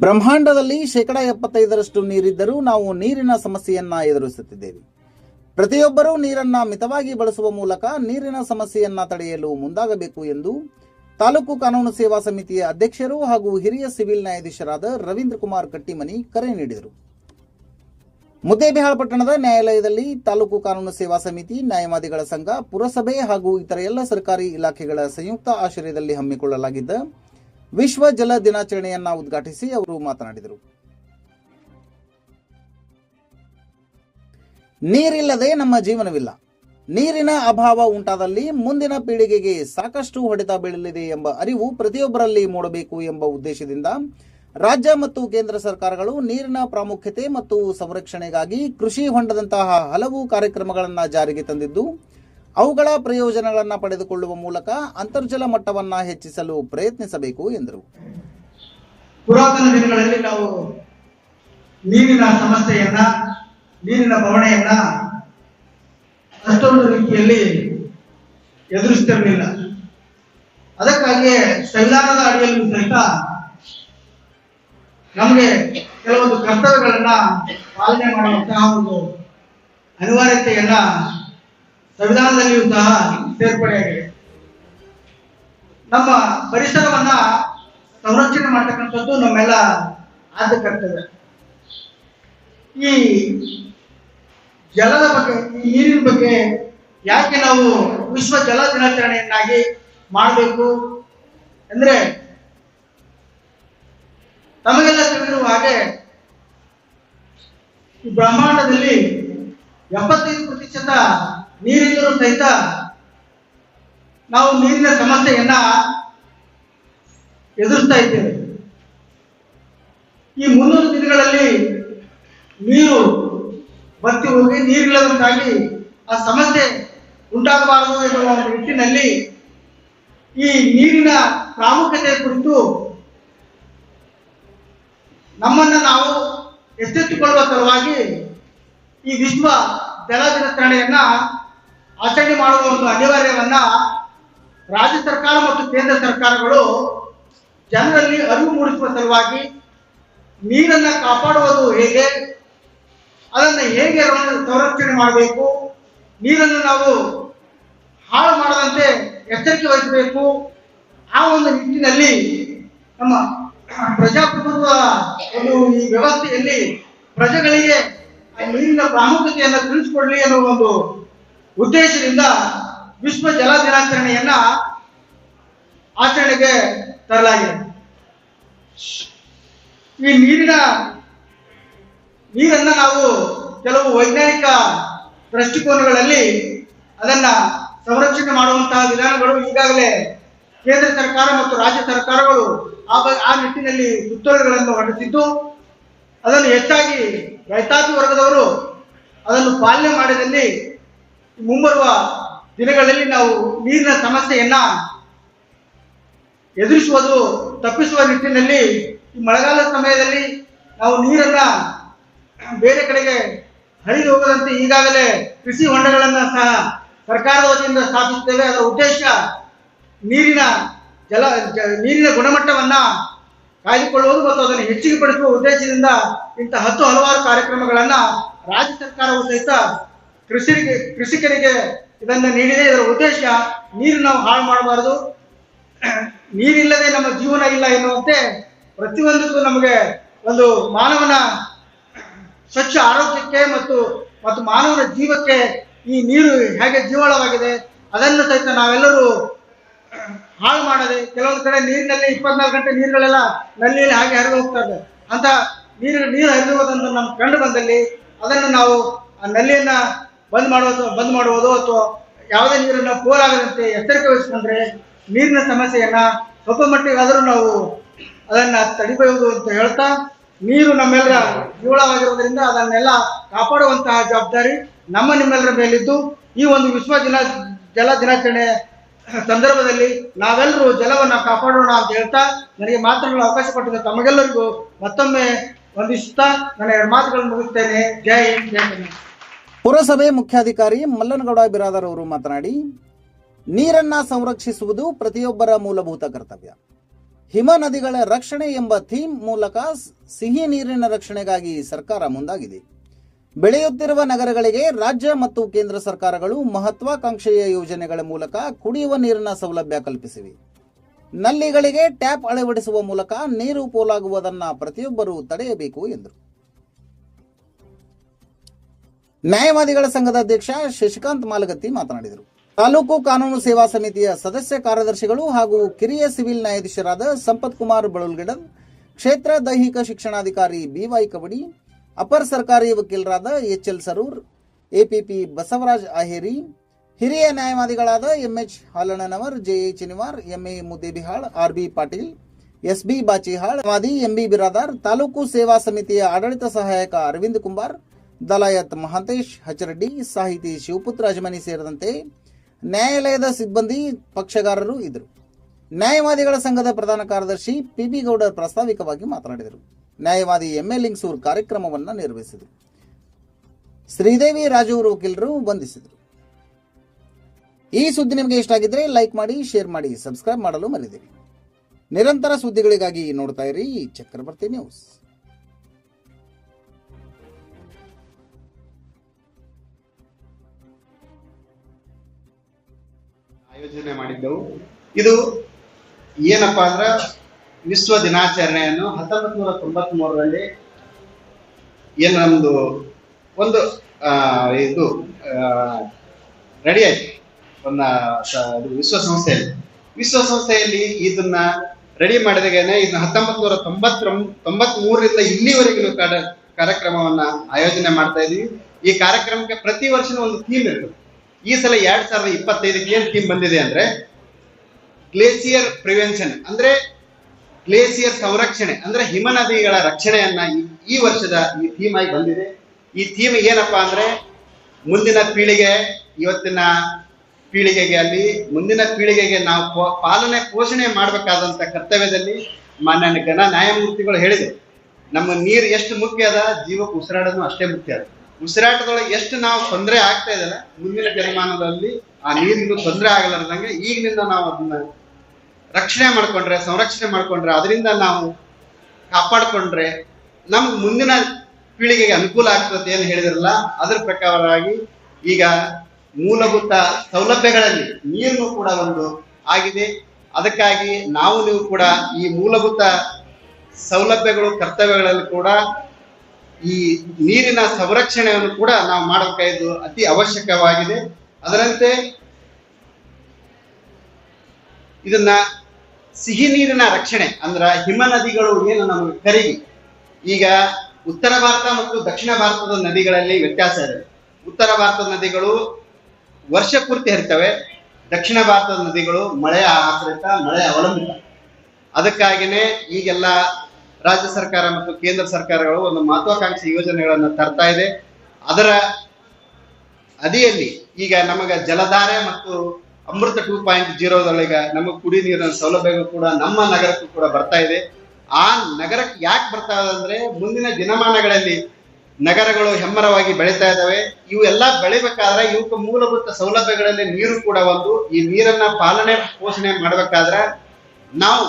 ಬ್ರಹ್ಮಾಂಡದಲ್ಲಿ ಶೇಕಡ ಎಪ್ಪತ್ತೈದರಷ್ಟು ನೀರಿದ್ದರೂ ನಾವು ನೀರಿನ ಸಮಸ್ಯೆಯನ್ನ ಎದುರಿಸುತ್ತಿದ್ದೇವೆ. ಪ್ರತಿಯೊಬ್ಬರೂ ನೀರನ್ನ ಮಿತವಾಗಿ ಬಳಸುವ ಮೂಲಕ ನೀರಿನ ಸಮಸ್ಯೆಯನ್ನ ತಡೆಯಲು ಮುಂದಾಗಬೇಕು ಎಂದು ತಾಲೂಕು ಕಾನೂನು ಸೇವಾ ಸಮಿತಿಯ ಅಧ್ಯಕ್ಷರು ಹಾಗೂ ಹಿರಿಯ ಸಿವಿಲ್ ನ್ಯಾಯಾಧೀಶರಾದ ರವೀಂದ್ರ ಕುಮಾರ್ ಕಟ್ಟಿಮನಿ ಕರೆ ನೀಡಿದರು. ಮುದ್ದೇಬಿಹಾಳ ಪಟ್ಟಣದ ನ್ಯಾಯಾಲಯದಲ್ಲಿ ತಾಲೂಕು ಕಾನೂನು ಸೇವಾ ಸಮಿತಿ, ನ್ಯಾಯವಾದಿಗಳ ಸಂಘ, ಪುರಸಭೆ ಹಾಗೂ ಇತರ ಎಲ್ಲ ಸರ್ಕಾರಿ ಇಲಾಖೆಗಳ ಸಂಯುಕ್ತ ಆಶ್ರಯದಲ್ಲಿ ಹಮ್ಮಿಕೊಳ್ಳಲಾಗಿದ್ದ ವಿಶ್ವ ಜಲ ದಿನಾಚರಣೆಯನ್ನ ಉದ್ಘಾಟಿಸಿ ಅವರು ಮಾತನಾಡಿದರು. ನೀರಿಲ್ಲದೆ ನಮ್ಮ ಜೀವನವಿಲ್ಲ. ನೀರಿನ ಅಭಾವ ಉಂಟಾದಲ್ಲಿ ಮುಂದಿನ ಪೀಳಿಗೆಗೆ ಸಾಕಷ್ಟು ಹೊಡೆತ ಬೀಳಲಿದೆ ಎಂಬ ಅರಿವು ಪ್ರತಿಯೊಬ್ಬರಲ್ಲಿ ಮೂಡಬೇಕು ಎಂಬ ಉದ್ದೇಶದಿಂದ ರಾಜ್ಯ ಮತ್ತು ಕೇಂದ್ರ ಸರ್ಕಾರಗಳು ನೀರಿನ ಪ್ರಾಮುಖ್ಯತೆ ಮತ್ತು ಸಂರಕ್ಷಣೆಗಾಗಿ ಕೃಷಿ ಹೊಂಡದಂತಹ ಹಲವು ಕಾರ್ಯಕ್ರಮಗಳನ್ನು ಜಾರಿಗೆ ತಂದಿದ್ದು ಅವುಗಳ ಪ್ರಯೋಜನಗಳನ್ನು ಪಡೆದುಕೊಳ್ಳುವ ಮೂಲಕ ಅಂತರ್ಜಲ ಮಟ್ಟವನ್ನು ಹೆಚ್ಚಿಸಲು ಪ್ರಯತ್ನಿಸಬೇಕು ಎಂದರು. ಪುರಾತನ ದಿನಗಳಲ್ಲಿ ನಾವು ನೀರಿನ ಸಮಸ್ಯೆಯನ್ನ, ನೀರಿನ ಬವಣೆಯನ್ನ ಅಷ್ಟೊಂದು ರೀತಿಯಲ್ಲಿ ಎದುರಿಸ್ತಿರಲಿಲ್ಲ. ಅದಕ್ಕಾಗಿಯೇ ಸಂವಿಧಾನದ ಅಡಿಯಲ್ಲಿ ಸಹಿತ ನಮಗೆ ಕೆಲವೊಂದು ಕರ್ತವ್ಯಗಳನ್ನ ಪಾಲನೆ ಮಾಡುವಂತಹ ಒಂದು ಅನಿವಾರ್ಯತೆಯನ್ನ ಸಂವಿಧಾನದಲ್ಲಿಯೂ ಸಹ ಸೇರ್ಪಡೆಯಾಗಿದೆ. ನಮ್ಮ ಪರಿಸರವನ್ನ ಸಂರಕ್ಷಣೆ ಮಾಡ್ತಕ್ಕಂಥದ್ದು ನಮ್ಮೆಲ್ಲ ಆದ್ಯ ಕರ್ತವ್ಯ. ಈ ಜಲದ ಬಗ್ಗೆ, ಈ ನೀರಿನ ಬಗ್ಗೆ ಯಾಕೆ ನಾವು ವಿಶ್ವ ಜಲ ದಿನಾಚರಣೆಯನ್ನಾಗಿ ಮಾಡಬೇಕು ಅಂದ್ರೆ ತಮಗೆಲ್ಲ ತಿಳಿದಿರುವ ಹಾಗೆ ಈ ಬ್ರಹ್ಮಾಂಡದಲ್ಲಿ ಎಪ್ಪತ್ತೈದು ಪ್ರತಿಶತ ನೀರಿದ್ದರೂ ಸಹಿತ ನಾವು ನೀರಿನ ಸಮಸ್ಯೆಯನ್ನ ಎದುರಿಸ್ತಾ ಇದ್ದೇವೆ. ಈ ಮುನ್ನೂರು ದಿನಗಳಲ್ಲಿ ನೀರು ಬತ್ತಿ ಹೋಗಿ ನೀರಿಲ್ಲದಂತಾಗಿ ಆ ಸಮಸ್ಯೆ ಉಂಟಾಗಬಾರದು ಎನ್ನುವ ನಿಟ್ಟಿನಲ್ಲಿ ಈ ನೀರಿನ ಪ್ರಾಮುಖ್ಯತೆ ಕುರಿತು ನಮ್ಮನ್ನ ನಾವು ಎಚ್ಚೆತ್ತುಕೊಳ್ಳುವ ಸಲುವಾಗಿ ಈ ವಿಶ್ವ ಜಲ ದಿನಾಚರಣೆಯನ್ನ ಆಚರಣೆ ಮಾಡುವ ಒಂದು ಅನಿವಾರ್ಯವನ್ನ ರಾಜ್ಯ ಸರ್ಕಾರ ಮತ್ತು ಕೇಂದ್ರ ಸರ್ಕಾರಗಳು ಜನರಲ್ಲಿ ಅರಿವು ಮೂಡಿಸುವ ಸಲುವಾಗಿ ನೀರನ್ನ ಕಾಪಾಡುವುದು ಹೇಗೆ, ಅದನ್ನ ಹೇಗೆ ಸಂರಕ್ಷಣೆ ಮಾಡಬೇಕು, ನೀರನ್ನು ನಾವು ಹಾಳು ಮಾಡದಂತೆ ಎಚ್ಚರಿಕೆ ವಹಿಸಬೇಕು, ಆ ಒಂದು ನಿಟ್ಟಿನಲ್ಲಿ ನಮ್ಮ ಪ್ರಜಾಪ್ರಭುತ್ವ ಒಂದು ಈ ವ್ಯವಸ್ಥೆಯಲ್ಲಿ ಪ್ರಜೆಗಳಿಗೆ ನೀರಿನ ಪ್ರಾಮುಖ್ಯತೆಯನ್ನು ತಿಳಿಸಿಕೊಡ್ಲಿ ಅನ್ನೋ ಒಂದು ಉದ್ದೇಶದಿಂದ ವಿಶ್ವ ಜಲ ದಿನಾಚರಣೆಯನ್ನ ಆಚರಣೆಗೆ ತರಲಾಗಿದೆ. ಈ ನೀರಿನ, ನೀರನ್ನ ನಾವು ಕೆಲವು ವೈಜ್ಞಾನಿಕ ದೃಷ್ಟಿಕೋನಗಳಲ್ಲಿ ಅದನ್ನ ಸಂರಕ್ಷಣೆ ಮಾಡುವಂತಹ ವಿಧಾನಗಳು ಈಗಾಗಲೇ ಕೇಂದ್ರ ಸರ್ಕಾರ ಮತ್ತು ರಾಜ್ಯ ಸರ್ಕಾರಗಳು ಆ ಆ ನಿಟ್ಟಿನಲ್ಲಿ ಸುತ್ತೋಲೆಗಳನ್ನು ಹೊರಡಿಸಿದ್ದು, ಅದನ್ನು ಹೆಚ್ಚಾಗಿ ರೈತಾಪಿ ವರ್ಗದವರು ಅದನ್ನು ಪಾಲನೆ ಮಾಡಿದಲ್ಲಿ ಮುಂಬರುವ ದಿನಗಳಲ್ಲಿ ನಾವು ನೀರಿನ ಸಮಸ್ಯೆಯನ್ನ ಎದುರಿಸುವುದು, ತಪ್ಪಿಸುವ ನಿಟ್ಟಿನಲ್ಲಿ ಈ ಮಳೆಗಾಲದ ಸಮಯದಲ್ಲಿ ನಾವು ನೀರನ್ನ ಬೇರೆ ಕಡೆಗೆ ಹರಿದು ಹೋಗದಂತೆ ಈಗಾಗಲೇ ಕೃಷಿ ಹೊಂಡಗಳನ್ನ ಸಹ ಸರ್ಕಾರದ ವತಿಯಿಂದ ಸ್ಥಾಪಿಸುತ್ತೇವೆ. ಅದರ ಉದ್ದೇಶ ನೀರಿನ ಜಲ ನೀರಿನ ಗುಣಮಟ್ಟವನ್ನ ಕಾಯ್ದುಕೊಳ್ಳುವುದು ಮತ್ತು ಅದನ್ನು ಹೆಚ್ಚಿಗೆ ಪಡಿಸುವ ಉದ್ದೇಶದಿಂದ ಇಂಥ ಹತ್ತು ಹಲವಾರು ಕಾರ್ಯಕ್ರಮಗಳನ್ನ ರಾಜ್ಯ ಸರ್ಕಾರವು ಸಹಿತ ಕೃಷಿಗೆ, ಕೃಷಿಕರಿಗೆ ಇದನ್ನ ನೀಡಿದೆ. ಇದರ ಉದ್ದೇಶ ನೀರು ನಾವು ಹಾಳು ಮಾಡಬಾರದು. ನೀರಿಲ್ಲದೆ ನಮ್ಮ ಜೀವನ ಇಲ್ಲ ಎನ್ನುವಂತೆ ಪ್ರತಿಯೊಂದಕ್ಕೂ ನಮಗೆ ಒಂದು ಮಾನವನ ಸ್ವಚ್ಛ ಆರೋಗ್ಯಕ್ಕೆ ಮತ್ತು ಮತ್ತು ಮಾನವನ ಜೀವಕ್ಕೆ ಈ ನೀರು ಹೇಗೆ ಜೀವಳವಾಗಿದೆ, ಅದನ್ನು ಸಹಿತ ನಾವೆಲ್ಲರೂ ಹಾಳು ಮಾಡದೆ, ಕೆಲವೊಂದು ಕಡೆ ನೀರಿನಲ್ಲಿ ಇಪ್ಪತ್ನಾಲ್ಕು ಗಂಟೆ ನೀರುಗಳೆಲ್ಲ ನಲ್ಲಿಯಲ್ಲಿ ಹಾಗೆ ಹರಿದು ಹೋಗ್ತಾ ಇದೆ. ಅಂತ ನೀರು ನೀರು ಹರಿದು ಹೋದಂತ ನಮ್ಗೆ ಕಂಡು ಬಂದಲ್ಲಿ ಅದನ್ನು ನಾವು ಆ ನಲ್ಲಿಯನ್ನ ಬಂದ್ ಮಾಡೋದು, ಬಂದ್ ಮಾಡುವುದು ಅಥವಾ ಯಾವುದೇ ನೀರನ್ನ ಪೋಲಾಗದಂತೆ ಎಚ್ಚರಿಕೆ ವಹಿಸ್ಕೊಂಡ್ರೆ ನೀರಿನ ಸಮಸ್ಯೆಯನ್ನ ಸ್ವಲ್ಪ ಮಟ್ಟಿಗಾದರೂ ನಾವು ಅದನ್ನ ತಡಿಬಹುದು ಅಂತ ಹೇಳ್ತಾ, ನೀರು ನಮ್ಮೆಲ್ಲರ ಜೀವಳವಾಗಿರೋದ್ರಿಂದ ಅದನ್ನೆಲ್ಲ ಕಾಪಾಡುವಂತಹ ಜವಾಬ್ದಾರಿ ನಮ್ಮ ನಿಮ್ಮೆಲ್ಲರ ಮೇಲಿದ್ದು. ಈ ಒಂದು ವಿಶ್ವ ದಿನ ಜಲ ದಿನಾಚರಣೆ ಸಂದರ್ಭದಲ್ಲಿ ನಾವೆಲ್ಲರೂ ಜಲವನ್ನ ಕಾಪಾಡೋಣ ಅಂತ ಹೇಳ್ತಾ, ನನಗೆ ಮಾತನಾಡಲು ಅವಕಾಶ ಕೊಟ್ಟಿದ್ದ ತಮಗೆಲ್ಲರಿಗೂ ಮತ್ತೊಮ್ಮೆ ವಂದಿಸುತ್ತಾ, ನನ್ನ ಎರಡು ಮಾತುಗಳನ್ನು ಮುಗಿಸ್ತೇನೆ. ಜೈ ಹಿಂದ್, ಜೈ ಪುರಸಭೆ ಮುಖ್ಯಾಧಿಕಾರಿ ಮಲ್ಲನಗೌಡ ಬಿರಾದರ್ ಅವರು ಮಾತನಾಡಿ, ನೀರನ್ನ ಸಂರಕ್ಷಿಸುವುದು ಪ್ರತಿಯೊಬ್ಬರ ಮೂಲಭೂತ ಕರ್ತವ್ಯ. ಹಿಮ ನದಿಗಳ ರಕ್ಷಣೆ ಎಂಬ ಥೀಮ್ ಮೂಲಕ ಸಿಹಿ ನೀರಿನ ರಕ್ಷಣೆಗಾಗಿ ಸರ್ಕಾರ ಮುಂದಾಗಿದೆ. ಬೆಳೆಯುತ್ತಿರುವ ನಗರಗಳಿಗೆ ರಾಜ್ಯ ಮತ್ತು ಕೇಂದ್ರ ಸರ್ಕಾರಗಳು ಮಹತ್ವಾಕಾಂಕ್ಷೆಯ ಯೋಜನೆಗಳ ಮೂಲಕ ಕುಡಿಯುವ ನೀರಿನ ಸೌಲಭ್ಯ ಕಲ್ಪಿಸಿವೆ. ನಲ್ಲಿಗಳಿಗೆ ಟ್ಯಾಪ್ ಅಳವಡಿಸುವ ಮೂಲಕ ನೀರು ಪೋಲಾಗುವುದನ್ನು ಪ್ರತಿಯೊಬ್ಬರೂ ತಡೆಯಬೇಕು ಎಂದರು. ನ್ಯಾಯವಾದಿಗಳ ಸಂಘದ ಅಧ್ಯಕ್ಷ ಶಶಿಕಾಂತ್ ಮಾಲಗತ್ತಿ ಮಾತನಾಡಿದರು. ತಾಲೂಕು ಕಾನೂನು ಸೇವಾ ಸಮಿತಿಯ ಸದಸ್ಯ ಕಾರ್ಯದರ್ಶಿಗಳು ಹಾಗೂ ಕಿರಿಯ ಸಿವಿಲ್ ನ್ಯಾಯಾಧೀಶರಾದ ಸಂಪತ್ ಕುಮಾರ್ ಬಳಲ್ಗಿಡದ್ ಕ್ಷೇತ್ರ ದೈಹಿಕ ಶಿಕ್ಷಣಾಧಿಕಾರಿ ಬಿವೈ ಕಬಡಿ ಅಪರ ಸರ್ಕಾರಿ ವಕೀಲರಾದ H L Sarur, APP Basavaraj Aheri ಹಿರಿಯ ನ್ಯಾಯವಾದಿಗಳಾದ MH Halannavar, JA Chiniwar, MA Muddebihal, RB Patil, SB Bachihal ವಾದಿ ಎಂಬಿ ಬಿರಾದಾರ್, ತಾಲೂಕು ಸೇವಾ ಸಮಿತಿಯ ಆಡಳಿತ ಸಹಾಯಕ ಅರವಿಂದ್ ಕುಂಬಾರ್ ದಲಾಯತ್ ಮಹಾಂತೇಶ್ ಹಚರಡ್ಡಿ ಸಾಹಿತಿ ಶಿವಪುತ್ರ ರಾಜಮನಿ ಸೇರಿದಂತೆ ನ್ಯಾಯಾಲಯದ ಸಿಬ್ಬಂದಿ ಪಕ್ಷಗಾರರು ಇದ್ದರು. ನ್ಯಾಯವಾದಿಗಳ ಸಂಘದ ಪ್ರಧಾನ ಕಾರ್ಯದರ್ಶಿ ಪಿಬಿ ಗೌಡರ್ ಪ್ರಾಸ್ತಾವಿಕವಾಗಿ ಮಾತನಾಡಿದರು. ನ್ಯಾಯವಾದಿ ಎಂಎ ಲಿಂಗ್ಸೂರ್ ಕಾರ್ಯಕ್ರಮವನ್ನು ನಿರ್ವಹಿಸಿದರು. ಶ್ರೀದೇವಿ ರಾಜೂರು ವಕೀಲರು ವಂದಿಸಿದರು ಈ ಸುದ್ದಿ ನಿಮಗೆ ಇಷ್ಟ ಆಗಿದ್ರೆ ಲೈಕ್ ಮಾಡಿ, ಶೇರ್ ಮಾಡಿ, ಸಬ್ಸ್ಕ್ರೈಬ್ ಮಾಡಲು ಮರೆದಿರಿ ನಿರಂತರ ಸುದ್ದಿಗಳಿಗಾಗಿ ನೋಡ್ತಾ ಇರಿ ಚಕ್ರವರ್ತಿ ನ್ಯೂಸ್. ಆಯೋಜನೆ ಮಾಡಿದ್ದೆವು. ಇದು ಏನಪ್ಪಾ ಅಂದ್ರ ವಿಶ್ವ ದಿನಾಚರಣೆಯನ್ನು ಹತ್ತೊಂಬತ್ ನೂರ ತೊಂಬತ್ ಮೂರರಲ್ಲಿ ಏನು ನಮ್ದು ಒಂದು ಇದು ರೆಡಿ ಆಯ್ತು ಒಂದು ವಿಶ್ವಸಂಸ್ಥೆಯಲ್ಲಿ ವಿಶ್ವಸಂಸ್ಥೆಯಲ್ಲಿ ಇದನ್ನ ರೆಡಿ ಮಾಡಿದಾಗೇನೆ ಇದನ್ನ ಹತ್ತೊಂಬತ್ ನೂರ ತೊಂಬತ್ತರ ತೊಂಬತ್ ಮೂರರಿಂದ ಇಲ್ಲಿವರೆಗೂ ಕಾರ್ಯಕ್ರಮವನ್ನ ಆಯೋಜನೆ ಮಾಡ್ತಾ ಇದೀವಿ. ಈ ಕಾರ್ಯಕ್ರಮಕ್ಕೆ ಪ್ರತಿ ವರ್ಷನೂ ಒಂದು ಥೀಮ್ ಇರ್ತದೆ. ಈ ಸಲ ಎರಡ್ ಸಾವಿರದ ಇಪ್ಪತ್ತೈದಕ್ಕೆ ಏನ್ ಥೀಮ್ ಬಂದಿದೆ ಅಂದ್ರೆ ಗ್ಲೇಸಿಯರ್ ಪ್ರಿವೆನ್ಷನ್ ಅಂದ್ರೆ ಗ್ಲೇಸಿಯರ್ ಸಂರಕ್ಷಣೆ, ಅಂದ್ರೆ ಹಿಮನದಿಗಳ ರಕ್ಷಣೆಯನ್ನ ಈ- ವರ್ಷದ ಈ ಥೀಮ್ ಆಗಿ ಬಂದಿದೆ. ಈ ಥೀಮ್ ಏನಪ್ಪಾ ಅಂದ್ರೆ ಮುಂದಿನ ಪೀಳಿಗೆ ಇವತ್ತಿನ ಪೀಳಿಗೆಗೆ ಅಲ್ಲಿ ಮುಂದಿನ ಪೀಳಿಗೆಗೆ ನಾವು ಪಾಲನೆ ಪೋಷಣೆ ಮಾಡಬೇಕಾದಂತ ಕರ್ತವ್ಯದಲ್ಲಿ ಮಾನ್ಯ ಘನ ನ್ಯಾಯಮೂರ್ತಿಗಳು ಹೇಳಿದೆ ನಮ್ಮ ನೀರು ಎಷ್ಟು ಮುಖ್ಯ ಅದ? ಜೀವಕ್ಕೆ ಉಸಿರಾಡೋದು ಅಷ್ಟೇ ಮುಖ್ಯ ಅದ. ಉಸಿರಾಟದೊಳಗೆ ಎಷ್ಟು ನಾವು ತೊಂದರೆ ಆಗ್ತಾ ಇದೆಲ್ಲ ಮುಂದಿನ ಜನಮಾನದಲ್ಲಿ ಆ ನೀರಿನ ತೊಂದರೆ ಆಗಲಾರ್ದಂಗೆ ಈಗಿನಿಂದ ನಾವು ಅದನ್ನ ರಕ್ಷಣೆ ಮಾಡ್ಕೊಂಡ್ರೆ, ಸಂರಕ್ಷಣೆ ಮಾಡ್ಕೊಂಡ್ರೆ, ಅದರಿಂದ ನಾವು ಕಾಪಾಡ್ಕೊಂಡ್ರೆ ನಮ್ಗೆ ಮುಂದಿನ ಪೀಳಿಗೆಗೆ ಅನುಕೂಲ ಆಗ್ತದೆ ಏನು ಹೇಳಿದ್ರಲ್ಲ, ಅದ್ರ ಪ್ರಕಾರವಾಗಿ ಈಗ ಮೂಲಭೂತ ಸೌಲಭ್ಯಗಳಲ್ಲಿ ನೀರನ್ನು ಕೂಡ ಒಂದು ಆಗಿದೆ. ಅದಕ್ಕಾಗಿ ನಾವು ನೀವು ಕೂಡ ಈ ಮೂಲಭೂತ ಸೌಲಭ್ಯಗಳು, ಕರ್ತವ್ಯಗಳಲ್ಲಿ ಕೂಡ ಈ ನೀರಿನ ಸಂರಕ್ಷಣೆಯನ್ನು ಕೂಡ ನಾವು ಮಾಡಬೇಕಾದ್ದು ಅತಿ ಅವಶ್ಯಕವಾಗಿದೆ. ಅದರಂತೆ ಇದನ್ನ ಸಿಹಿ ನೀರಿನ ರಕ್ಷಣೆ ಅಂದ್ರ ಹಿಮ ನದಿಗಳು ಏನು ನಮಗೆ ಕರಿಗಿ, ಈಗ ಉತ್ತರ ಭಾರತ ಮತ್ತು ದಕ್ಷಿಣ ಭಾರತದ ನದಿಗಳಲ್ಲಿ ವ್ಯತ್ಯಾಸ ಇದೆ. ಉತ್ತರ ಭಾರತದ ನದಿಗಳು ವರ್ಷ ಪೂರ್ತಿ ಹರಿತವೆ, ದಕ್ಷಿಣ ಭಾರತದ ನದಿಗಳು ಮಳೆ ಆಶ್ರಿತ ಮಳೆ ಅವಲಂಬಿತ. ಅದಕ್ಕಾಗಿನೇ ಈಗೆಲ್ಲ ರಾಜ್ಯ ಸರ್ಕಾರ ಮತ್ತು ಕೇಂದ್ರ ಸರ್ಕಾರಗಳು ಒಂದು ಮಹತ್ವಾಕಾಂಕ್ಷಿ ಯೋಜನೆಗಳನ್ನು ತರ್ತಾ ಇದೆ. ಅದರ ಅದಿಯಲ್ಲಿ ಈಗ ನಮಗ ಜಲಧಾರೆ ಮತ್ತು ಅಮೃತ ಟೂ ಪಾಯಿಂಟ್ ಜೀರೋದೊಳಗ ನಮಗೆ ಕುಡಿ ನೀರಿನ ಸೌಲಭ್ಯಗಳು ಕೂಡ ನಮ್ಮ ನಗರಕ್ಕೂ ಕೂಡ ಬರ್ತಾ ಇದೆ. ಆ ನಗರಕ್ಕೆ ಯಾಕೆ ಬರ್ತಾ ಇದೆ ಅಂದ್ರೆ ಮುಂದಿನ ದಿನಮಾನಗಳಲ್ಲಿ ನಗರಗಳು ಹೆಮ್ಮರವಾಗಿ ಬೆಳೀತಾ ಇದ್ದಾವೆ ಇವೆಲ್ಲ ಬೆಳಿಬೇಕಾದ್ರೆ ಇವಕ್ಕೆ ಮೂಲಭೂತ ಸೌಲಭ್ಯಗಳಲ್ಲಿ ನೀರು ಕೂಡ ಒಂದು. ಈ ನೀರನ್ನ ಪಾಲನೆ, ಪೋಷಣೆ ಮಾಡ್ಬೇಕಾದ್ರೆ ನಾವು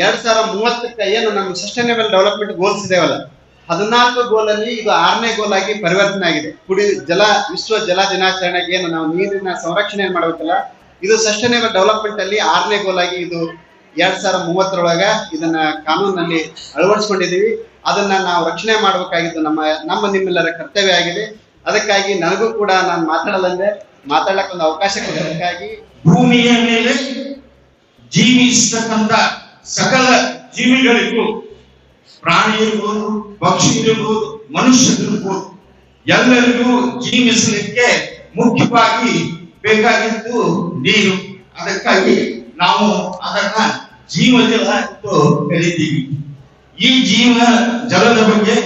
ಎರಡ್ ಸಾವಿರ ಮೂವತ್ತಕ್ಕೆ ಏನು ನಮ್ಮ ಸಸ್ಟೈನಬಲ್ ಡೆವಲಪ್ಮೆಂಟ್ ಗೋಲ್ಸ್ ಇದಾವಲ್ಲ ಹದಿನಾಲ್ಕು ಗೋಲ್ ಅಲ್ಲಿ ಇದು ಆರನೇ ಗೋಲ್ ಆಗಿ ಪರಿವರ್ತನೆ ಆಗಿದೆ. ಕುಡಿ, ಜಲ, ವಿಶ್ವ ಜಲ ದಿನಾಚರಣೆಗೆ ಏನು ನಾವು ನೀರಿನ ಸಂರಕ್ಷಣೆ ಮಾಡಬೇಕಲ್ಲ, ಇದು ಸಸ್ಟೈನೇಬಲ್ ಡೆವಲಪ್ಮೆಂಟ್ ಅಲ್ಲಿ ಆರನೇ ಗೋಲ್ ಆಗಿ ಇದು ಎರಡ್ ಸಾವಿರ ಮೂವತ್ತರೊಳಗ ಇದನ್ನ ಕಾನೂನಲ್ಲಿ ಅಳವಡಿಸ್ಕೊಂಡಿದೀವಿ ಅದನ್ನ ನಾವು ರಕ್ಷಣೆ ಮಾಡಬೇಕಾಗಿದ್ದು ನಮ್ಮ ನಮ್ಮ ನಿಮ್ಮೆಲ್ಲರ ಕರ್ತವ್ಯ ಆಗಿದೆ. ಅದಕ್ಕಾಗಿ ನನಗೂ ಕೂಡ ನಾನು ಮಾತಾಡಲಂದೆ, ಮಾತಾಡಕ್ಕೊಂದು ಅವಕಾಶ ಕೊಡೋದಕ್ಕಾಗಿ ಭೂಮಿಯ ಮೇಲೆ ಜೀವಿಸ್ತಕ್ಕಂಥ ಸಕಲ ಜೀವಿಗಳಿಗೂ ಪ್ರಾಣಿ ಇರ್ಬೋದು ಪಕ್ಷಿ ಇರ್ಬೋದು ಮನುಷ್ಯರಿರ್ಬೋದು, ಎಲ್ಲರಿಗೂ ಜೀವಿಸಲಿಕ್ಕೆ ಮುಖ್ಯವಾಗಿ ಬೇಕಾಗಿದ್ದು ನೀರು. ಅದಕ್ಕಾಗಿ ನಾವು ಅದನ್ನ ಜೀವ ಜಲ ಎಂದು ಕರೀತೀವಿ. ಈ ಜೀವ ಜಲದ ಬಗ್ಗೆ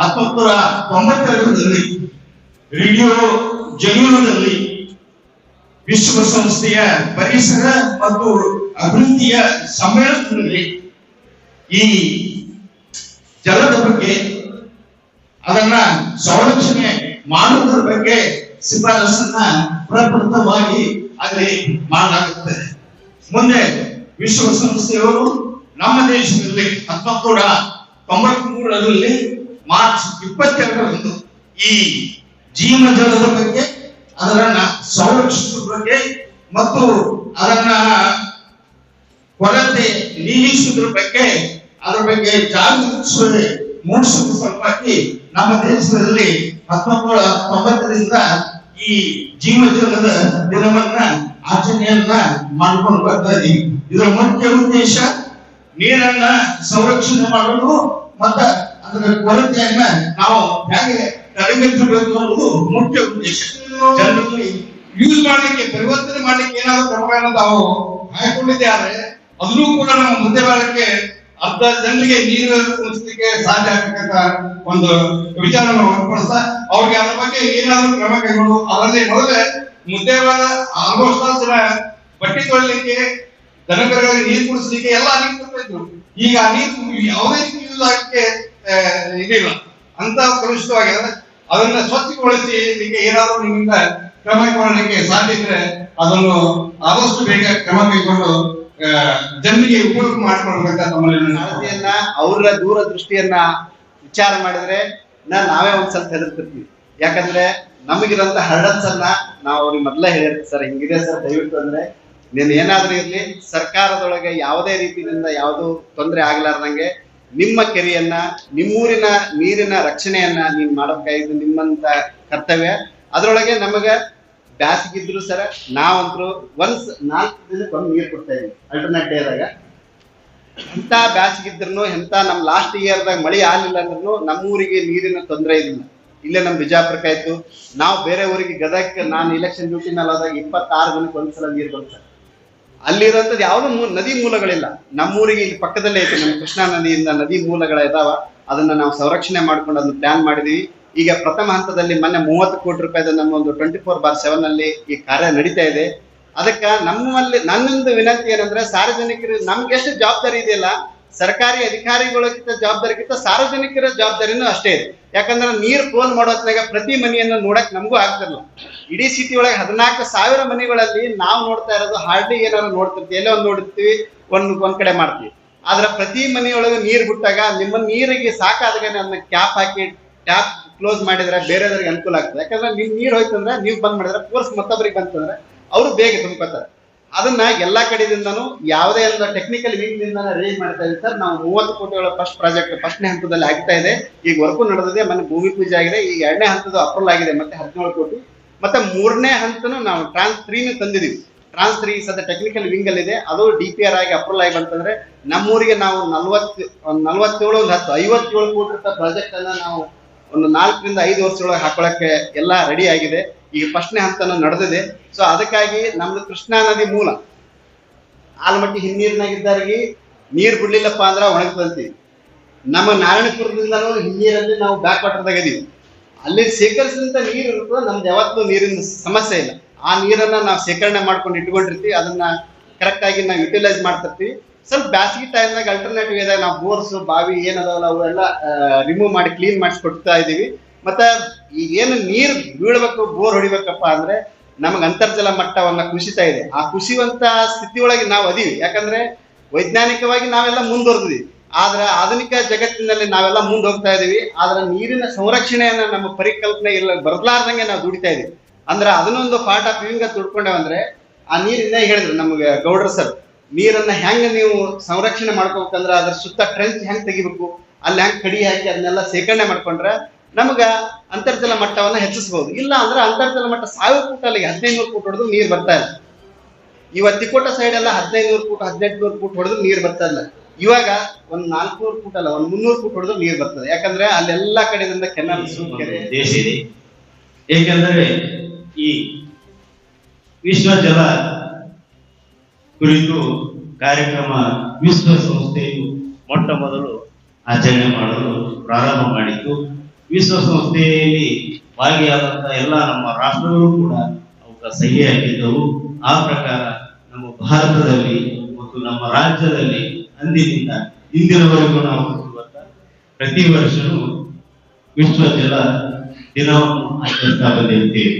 ಹತ್ತೊಂಬತ್ತು ತೊಂಬತ್ತೆರಡರಲ್ಲಿ ರೇಡಿಯೋ ಜಗೀನದಲ್ಲಿ ವಿಶ್ವಸಂಸ್ಥೆಯ ಪರಿಸರ ಮತ್ತು ಅಭಿವೃದ್ಧಿಯ ಸಮ್ಮೇಳನದಲ್ಲಿ ಈ ಜಲದ ಬಗ್ಗೆ ಅದನ್ನ ಸಂರಕ್ಷಣೆ ಮಾಡುವುದರ ಬಗ್ಗೆ ಶಿಫಾರಸನ್ನ ಪ್ರಪ್ರಥಮವಾಗಿ ಅಲ್ಲಿ ಮಾಡಲಾಗುತ್ತದೆ ಮುಂದೆ ವಿಶ್ವಸಂಸ್ಥೆಯವರು ನಮ್ಮ ದೇಶದಲ್ಲಿ ಹತ್ತೊಂಬತ್ತು ನೂರ ತೊಂಬತ್ ಮೂರರಲ್ಲಿ ಮಾರ್ಚ್ ಇಪ್ಪತ್ತೆರಡರಂದು ಈ ಜೀವಜಲದ ಬಗ್ಗೆ ಅದನ್ನ ಸಂರಕ್ಷಿಸುವ ಬಗ್ಗೆ ಮತ್ತು ಅದನ್ನ ಕೊರತೆ ನೀಗಿಸುವುದ್ರ ಬಗ್ಗೆ, ಅದರ ಬಗ್ಗೆ ಜಾಗೃತಿ ಮೂಡಿಸುವ ಸಲುವಾಗಿ ನಮ್ಮ ದೇಶದಲ್ಲಿ ಹತ್ತೊಂಬತ್ತು ತೊಂಬತ್ತರಿಂದ ಈ ಜೀವಜಲದ ದಿನವನ್ನ ಆಚರಣೆಯನ್ನ ಮಾಡ್ಕೊಂಡು ಬರ್ತಾ ಇದೀವಿ ಇದರ ಮುಖ್ಯ ಉದ್ದೇಶ ನೀರನ್ನ ಸಂರಕ್ಷಣೆ ಮಾಡಲು ಮತ್ತ ಅದರ ಕೊರತೆಯನ್ನ ನಾವು ಹೇಗೆ ತಡೆಗಟ್ಟಬೇಕು ಅನ್ನೋದು ಮುಖ್ಯ ಉದ್ದೇಶ. ಜನರಲ್ಲಿ ಯೂಸ್ ಮಾಡ್ಲಿಕ್ಕೆ, ಪರಿವರ್ತನೆ ಮಾಡ್ಲಿಕ್ಕೆ ಏನಾದ್ರು ಕ್ರಮಗಳನ್ನು ತಾವು ಹಾಕೊಂಡಿದ್ದಾರೆ ಅದನ್ನು ಕೂಡ ನಾವು ಮುಂದೆ ಬರಕ್ಕೆ ಅರ್ಧ ಜನರಿಗೆ ನೀರು ಉಳಿಸ್ಲಿಕ್ಕೆ ಸಾಧ್ಯ ಆಗ್ತಕ್ಕಂತ ಒಂದು ವಿಚಾರವನ್ನು ಹೊರಪಡಿಸ್ತಾ ಅವ್ರಿಗೆ ಅದ್ರ ಬಗ್ಗೆ ಏನಾದರೂ ಕ್ರಮ ಕೈಗೊಂಡು ಅದರಲ್ಲಿ ಮೊದಲೇ ಮುದ್ದೇವಾದ ಆಲ್ಮೋಸ್ಟ್ ಆಲ್ ಜನ ಬಟ್ಟೆ ತೊಳಿಲಿಕ್ಕೆ, ದನಕರುಗಳಿಗೆ ನೀರು ಕುಡಿಸ್ಲಿಕ್ಕೆ ಎಲ್ಲ ನೀರು ಕೊಡ್ತಾ ಇದ್ರು ಈಗ ನೀರು ಯಾವುದೇ ಯೂಸ್ ಆಗಕ್ಕೆ ಇದಿಲ್ಲ. ಅಂತ ಕಲುಷಿತವಾಗಿದೆ ಅದನ್ನ ಸ್ವಚ್ಛಗೊಳಿಸಿ ನಿಮಗೆ ಏನಾದರೂ ನಿಮ್ಮಿಂದ ಕ್ರಮ ಕೈಗೊಳ್ಳಲಿಕ್ಕೆ ಸಾಧ್ಯ ಇದ್ರೆ ಅದನ್ನು ಆದಷ್ಟು ಬೇಗ ಕ್ರಮ ಕೈಗೊಂಡು ಜನರಿಗೆ ಉಪಯೋಗ ಮಾಡಿಕೊಡ್ಬೇಕಂತ ಕಾಳಜಿಯನ್ನ ಅವರ ದೂರದೃಷ್ಟಿಯನ್ನ ವಿಚಾರ ಮಾಡಿದ್ರೆ ನಾವೇ ಒಂದ್ ಸ್ವಲ್ಪ ಹೆದರ್ತಿರ್ತೀವಿ. ಯಾಕಂದ್ರೆ ನಮಗಿರಂತ ಹರಡನ್ಸ್ ಅನ್ನ ನಾವು ಅವ್ರಿಗೆ ಮೊದ್ಲೇ ಹೇಳಿರ್ತೀವಿ, ಸರ್, ಹಿಂಗಿದೆ, ಸರ್, ದಯವಿಟ್ಟು ಅಂದ್ರೆ ನೀನ್ ಏನಾದ್ರೂ ಇರ್ಲಿ, ಸರ್ಕಾರದೊಳಗೆ ಯಾವುದೇ ರೀತಿಯಿಂದ ಯಾವುದು ತೊಂದರೆ ಆಗ್ಲಾರ್ದಂಗೆ ನಿಮ್ಮ ಕೆರೆಯನ್ನ, ನಿಮ್ಮೂರಿನ ನೀರಿನ ರಕ್ಷಣೆಯನ್ನ ನೀನ್ ಮಾಡಬೇಕಾಗಿದ್ದು ನಿಮ್ಮಂತ ಕರ್ತವ್ಯ. ಅದರೊಳಗೆ ನಮಗ ಬ್ಯಾಸಿಗಿದ್ರು ಸರ, ನಾವಂತರೂ ಒನ್ಸ್ ನಾಲ್ಕು ದಿನಕ್ಕೆ ಬಂದು ನೀರು ಕೊಡ್ತಾ ಇದೀವಿ ಅಲ್ಟರ್ನೇಟ್ ಎಂತ ಬ್ಯಾಸಿಗಿದ್ರು ಎಂತ ನಮ್ಮ ಲಾಸ್ಟ್ ಇಯರ್ದಾಗ ಮಳೆ ಆಗ್ಲಿಲ್ಲ ಅಂದ್ರೂ ನಮ್ಮೂರಿಗೆ ನೀರಿನ ತೊಂದರೆ ಇದಿಲ್ಲ ಇಲ್ಲೇ ನಮ್ಮ ಬಿಜಾಪುರಕ್ಕೆ ಆಯ್ತು. ನಾವು ಬೇರೆ ಊರಿಗೆ ಗದಗ ನಾನು ಇಲೆಕ್ಷನ್ ಡ್ಯೂಟಿ ಮೇಲೆ ಹೋದಾಗ ಇಪ್ಪತ್ತಾರು ದಿನಕ್ಕೆ ಒಂದ್ಸಲ ನೀರು ಬರುತ್ತೆ. ಅಲ್ಲಿರೋಂಥದ್ದು ಯಾವುದೂ ಮೂ- ನದಿ ಮೂಲಗಳಿಲ್ಲ. ನಮ್ಮೂರಿಗೆ ಇಲ್ಲಿ ಪಕ್ಕದಲ್ಲೇ ಐತೆ, ನಮ್ಮ ಕೃಷ್ಣಾ ನದಿಯಿಂದ ನದಿ ಮೂಲಗಳ ಇದಾವ. ಅದನ್ನ ನಾವು ಸಂರಕ್ಷಣೆ ಮಾಡ್ಕೊಂಡು ಅದನ್ನ ಪ್ಲಾನ್ ಮಾಡಿದೀವಿ. ಈಗ ಪ್ರಥಮ ಹಂತದಲ್ಲಿ ಮೊನ್ನೆ ಮೂವತ್ತು ಕೋಟಿ ರೂಪಾಯಿದ ನಮ್ಮ ಒಂದು ಟ್ವೆಂಟಿ ಫೋರ್ ಬಾರ್ ಸೆವೆನ್ ಅಲ್ಲಿ ಈ ಕಾರ್ಯ ನಡೀತಾ ಇದೆ. ಅದಕ್ಕ ನಮ್ಮಲ್ಲಿ ನನ್ನೊಂದು ವಿನಂತಿ ಏನಂದ್ರೆ ಸಾರ್ವಜನಿಕರು ನಮ್ಗೆ ಎಷ್ಟು ಜವಾಬ್ದಾರಿ ಇದೆಯಲ್ಲ, ಸರ್ಕಾರಿ ಅಧಿಕಾರಿಗಳಿಗಿಂತ ಜವಾಬ್ದಾರಿಗಿಂತ ಸಾರ್ವಜನಿಕರ ಜವಾಬ್ದಾರಿನೂ ಅಷ್ಟೇ ಇದೆ. ಯಾಕಂದ್ರೆ ನೀರ್ ಫೋನ್ ಮಾಡೋತ್ನಾಗ ಪ್ರತಿ ಮನೆಯನ್ನು ನೋಡಕ್ ನಮಗೂ ಆಗ್ತಿರಲ್ಲ. ಇಡೀ ಸಿಟಿ ಒಳಗೆ ಹದಿನಾಲ್ಕು ಸಾವಿರ ಮನೆಗಳಲ್ಲಿ ನಾವು ನೋಡ್ತಾ ಇರೋದು ಹಾರ್ಡ್ಲಿ ಏನಾದ್ರು ನೋಡ್ತಿರ್ತೀವಿ. ಎಲ್ಲೋ ಒಂದು ನೋಡ್ತೀವಿ ಒಂದ್ ಒಂದ್ ಕಡೆ ಮಾಡ್ತೀವಿ. ಆದ್ರೆ ಪ್ರತಿ ಮನೆಯೊಳಗೆ ನೀರ್ ಬಿಟ್ಟಾಗ ನಿಮ್ಮ ನೀರಿಗೆ ಸಾಕಾದಾಗ ಅದನ್ನ ಕ್ಯಾಪ್ ಹಾಕಿ ಟ್ಯಾಪ್ ಕ್ಲೋಸ್ ಮಾಡಿದ್ರೆ ಬೇರೆದವ್ರಿಗೆ ಅನುಕೂಲ ಆಗ್ತದೆ. ಯಾಕಂದ್ರೆ ನಿಮ್ ನೀರ್ ಹೋಯ್ತಂದ್ರೆ ನೀವು ಬಂದ್ ಮಾಡಿದ್ರೆ ಕೋರ್ಸ್ ಮತ್ತೊಬ್ಬರಿಗೆ ಬಂತಂದ್ರೆ ಅವರು ಬೇಗ ತುಂಬ್ಕೋತಾರೆ ಅದನ್ನ ಎಲ್ಲಾ ಕಡೆಯಿಂದನೂ ಯಾವುದೇ ಒಂದು ಟೆಕ್ನಿಕಲ್ ವಿಂಗ್ ರೇಜ್ ಮಾಡ್ತಾ ಇದ್ದೀವಿ ಸರ್. ನಾವು ಮೂವತ್ತು ಕೋಟಿಗಳ ಫಸ್ಟ್ ಪ್ರಾಜೆಕ್ಟ್ ಫಸ್ಟ್ನೇ ಹಂತದಲ್ಲಿ ಆಗ್ತಾ ಇದೆ. ಈಗ ವರ್ಕು ನಡೆದಿದೆ ಮನೆ ಭೂಮಿ ಪೂಜೆ ಆಗಿದೆ, ಈಗ ಎರಡನೇ ಹಂತದ ಅಪ್ರೂವಲ್ ಆಗಿದೆ, ಮತ್ತೆ ಹದಿನೇಳು ಕೋಟಿ. ಮತ್ತೆ ಮೂರನೇ ಹಂತನು ನಾವು ಟ್ರಾನ್ಸ್ ತ್ರೀನು ತಂದಿದೀವಿ ಟ್ರಾನ್ಸ್ ತ್ರೀ ಸದ್ಯ ಟೆಕ್ನಿಕಲ್ ವಿಂಗ್ ಅಲ್ಲಿ ಇದೆ ಅದು ಡಿ ಪಿ ಆರ್ ಆಗಿ ಅಪ್ರೂವಲ್ ಆಗಿ ಬಂತಂದ್ರೆ ನಮ್ಮೂರಿಗೆ ನಾವು ನಲ್ವತ್ತು, ನಲ್ವತ್ತೇಳು ಒಂದು ಹತ್ತು, ಐವತ್ತೇಳು ಕೋಟಿ ಪ್ರಾಜೆಕ್ಟ್ ಅನ್ನ ನಾವು ಒಂದು ನಾಲ್ಕರಿಂದ ಐದು ವರ್ಷದೊಳಗೆ ಹಾಕೊಳಕ್ಕೆ ಎಲ್ಲ ರೆಡಿ ಆಗಿದೆ. ಈಗ ಫಸ್ಟ್ನೇ ಹಂತನ ನಡೆದಿದೆ. ಸೊ ಅದಕ್ಕಾಗಿ ನಮ್ದು ಕೃಷ್ಣಾ ನದಿ ಮೂಲ. ಆಲ್ಮಟ್ಟಿ ಹಿನ್ನೀರಿನಾಗಿದ್ದಾರಿಗೆ ನೀರು ಬಿಡ್ಲಿಲ್ಲಪ್ಪ ಅಂದ್ರೆ ಒಣಗ್ತಂತೀವಿ ನಮ್ಮ ನಾರಾಯಣಪುರದಿಂದ ಹಿನ್ನೀರಲ್ಲಿ ನಾವು ಬ್ಯಾಕ್ ವಾಟರ್ದಾಗ ಇದೀವಿ ಅಲ್ಲಿ ಶೇಖರಿಸಿದಂತ ನೀರು ಇರ್ತದೆ ನಮ್ದು ಯಾವತ್ತೂ ನೀರಿನ ಸಮಸ್ಯೆ ಇಲ್ಲ. ಆ ನೀರನ್ನ ನಾವು ಶೇಖರಣೆ ಮಾಡ್ಕೊಂಡು ಇಟ್ಕೊಂಡಿರ್ತೀವಿ. ಅದನ್ನ ಕರೆಕ್ಟ್ ಆಗಿ ನಾವು ಯುಟಿಲೈಸ್ ಮಾಡ್ತಿರ್ತೀವಿ. ಸ್ವಲ್ಪ ಬ್ಯಾಸಿಗೆ ಟೈಮ್ನಾಗ ಅಲ್ಟರ್ನೇಟಿವ್ ಇದೆ. ನಾವು ಬೋರ್ಸ್ ಬಾವಿ ಏನದಾವಲ್ಲ, ಅವೆಲ್ಲ ರಿಮೂವ್ ಮಾಡಿ ಕ್ಲೀನ್ ಮಾಡಿಸ್ಕೊಡ್ತಾ ಇದೀವಿ ಮತ್ತೆ ಏನು ನೀರು ಬೀಳ್ಬೇಕು, ಬೋರ್ ಹೊಡಿಬೇಕಪ್ಪ ಅಂದ್ರೆ ನಮಗೆ ಅಂತರ್ಜಲ ಮಟ್ಟವನ್ನ ಕುಸಿತಾ ಇದೆ. ಆ ಕುಸಿಯುವಂತ ಸ್ಥಿತಿಯೊಳಗೆ ನಾವು ಅದೀವಿ. ಯಾಕಂದ್ರೆ ವೈಜ್ಞಾನಿಕವಾಗಿ ನಾವೆಲ್ಲ ಮುಂದುವರೆದಿವಿ ಆದ್ರೆ ಆಧುನಿಕ ಜಗತ್ತಿನಲ್ಲಿ ನಾವೆಲ್ಲ ಮುಂದೋಗ್ತಾ ಇದೀವಿ. ಆದ್ರೆ ನೀರಿನ ಸಂರಕ್ಷಣೆಯನ್ನ ನಮ್ಮ ಪರಿಕಲ್ಪನೆ ಇಲ್ಲ, ಬರ್ಲಾರ್ದಂಗೆ ನಾವು ದುಡಿತಾ ಇದೀವಿ. ಅಂದ್ರೆ ಅದನ್ನೊಂದು ಪಾರ್ಟ್ ಆಫ್ ವ್ಯೂಂಗ ತುಡ್ಕೊಂಡೇವಂದ್ರೆ ಆ ನೀರಿನ ಹೇಳಿದ್ರು ನಮ್ಗೆ ಗೌಡ್ರ ಸರ್ ನೀರನ್ನ ಹೆಂಗ ನೀವು ಸಂರಕ್ಷಣೆ ಮಾಡ್ಕೋಬೇಕಂದ್ರೆ ಅದ್ರ ಸುತ್ತ ಟ್ರೆಂಚ್ ಹೆಂಗ್ ತೆಗಿಬೇಕು, ಅಲ್ಲಿ ಹೆಂಗ್ ಕಡಿ ಹಾಕಿ ಅದನ್ನೆಲ್ಲ ಶೇಖರಣೆ ಮಾಡ್ಕೊಂಡ್ರೆ ನಮಗ ಅಂತರ್ಜಲ ಮಟ್ಟವನ್ನ ಹೆಚ್ಚಿಸಬಹುದು ಇಲ್ಲ ಅಂದ್ರೆ ಅಂತರ್ಜಲ ಮಟ್ಟ ಸಾವಿರ ಫೂಟ್ ಅಲ್ಲಿ ಹದಿನೈದು ಫೂಟ್ ಹೊಡೆದು ನೀರ್ ಬರ್ತಾ ಇಲ್ಲ. ಇವತ್ತು ತಿಕೋಟ ಸೈಡ್ ಎಲ್ಲ ಹದಿನೈದು ಫೂಟ್ ಹದಿನೆಂಟು ಫೂಟ್ ಹೊಡೆದು ನೀರ್ ಬರ್ತಾ ಇಲ್ಲ. ಇವಾಗ ಒಂದ್ ನಾಲ್ಕುನೂರು ಫೂಟ್ ಅಲ್ಲ, ಒಂದ್ ಮುನ್ನೂರು ಫೂಟ್ ಹೊಡೆದು ನೀರ್ ಬರ್ತದೆ. ಯಾಕಂದ್ರೆ ಅಲ್ಲೆಲ್ಲಾ ಕಡೆಯಿಂದ ಕೆನಾಲ್ಸ್ ಕೆರೆ. ಈ ವಿಶ್ವ ಜಲ ಕುರಿತು ಕಾರ್ಯಕ್ರಮ ವಿಶ್ವಸಂಸ್ಥೆಯು ಮೊಟ್ಟ ಮೊದಲು ಆಚರಣೆ ಮಾಡಲು ಪ್ರಾರಂಭ ಮಾಡಿತು ವಿಶ್ವಸಂಸ್ಥೆಯಲ್ಲಿ ಭಾಗಿಯಾದಂತಹ ಎಲ್ಲ ನಮ್ಮ ರಾಷ್ಟ್ರಗಳು ಕೂಡ ಅವಕ್ಕೆ ಸಹಿ ಹಾಕಿದ್ದವು. ಆ ಪ್ರಕಾರ ನಮ್ಮ ಭಾರತದಲ್ಲಿ ಮತ್ತು ನಮ್ಮ ರಾಜ್ಯದಲ್ಲಿ ಅಂದಿನಿಂದ ಇಂದಿನವರೆಗೂ ನಾವು ಪ್ರತಿ ವರ್ಷವೂ ವಿಶ್ವ ಜಲ ದಿನವನ್ನು ಆಚರಿಸ್ತಾ ಬಂದಿರುತ್ತೇವೆ.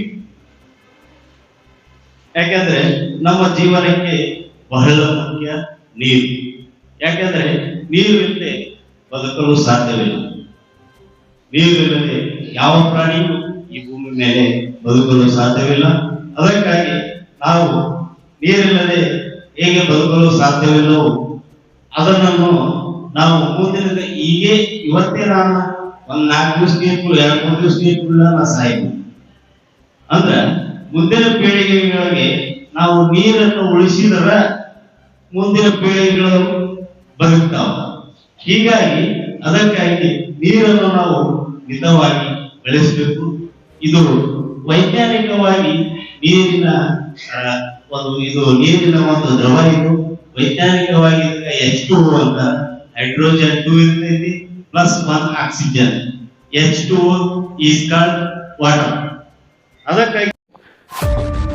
ಯಾಕಂದ್ರೆ ನಮ್ಮ ಜೀವನಕ್ಕೆ ಬಹಳ ಮುಖ್ಯ ನೀರು. ಯಾಕೆಂದ್ರೆ ನೀರು ಇಲ್ಲದೆ ಬದುಕಲು ಸಾಧ್ಯವಿಲ್ಲ. ನೀರಿಲ್ಲದೆ ಯಾವ ಪ್ರಾಣಿಯೂ ಈ ಭೂಮಿ ಮೇಲೆ ಬದುಕಲು ಸಾಧ್ಯವಿಲ್ಲ. ಅದಕ್ಕಾಗಿ ನಾವು ನೀರಿಲ್ಲದೆ ಹೇಗೆ ಬದುಕಲು ಸಾಧ್ಯವಿಲ್ಲವೋ ಅದನ್ನು ನಾವು ಮುಂದಿನ ಈಗ ಇವತ್ತೇ ನಾನು ಒಂದ್ ನಾಲ್ಕು ದಿವಸ ನೀರು ಎರಡು, ಮೂರು ದಿವಸ ನೀರು ಕುಡಿಲ್ಲ ನಾ ಸಾಯ್ತೀನಿ. ಅಂದ್ರೆ ಮುಂದಿನ ಪೀಳಿಗೆಗಳಿಗೆ ನಾವು ನೀರನ್ನು ಉಳಿಸಿದರ ಮುಂದಿನ ಪೀಳಿಗೆಗಳು ಬದುಕ್ತಾವ. ಹೀಗಾಗಿ ಅದಕ್ಕಾಗಿ ನೀರನ್ನು ನಾವು ಮಿತವಾಗಿ ಬೆಳೆಸಬೇಕು. ಇದು ವೈಜ್ಞಾನಿಕವಾಗಿ ನೀರಿನ ಒಂದು, ಇದು ನೀರಿನ ಒಂದು ದ್ರವ ಇದು. ವೈಜ್ಞಾನಿಕವಾಗಿ ಎಚ್ ಟು ಅಂತ ಹೈಡ್ರೋಜನ್ ಟೂ ಇರ್ತೈತಿ plus one oxygen H two is called water ಅದಕ್ಕಾಗಿ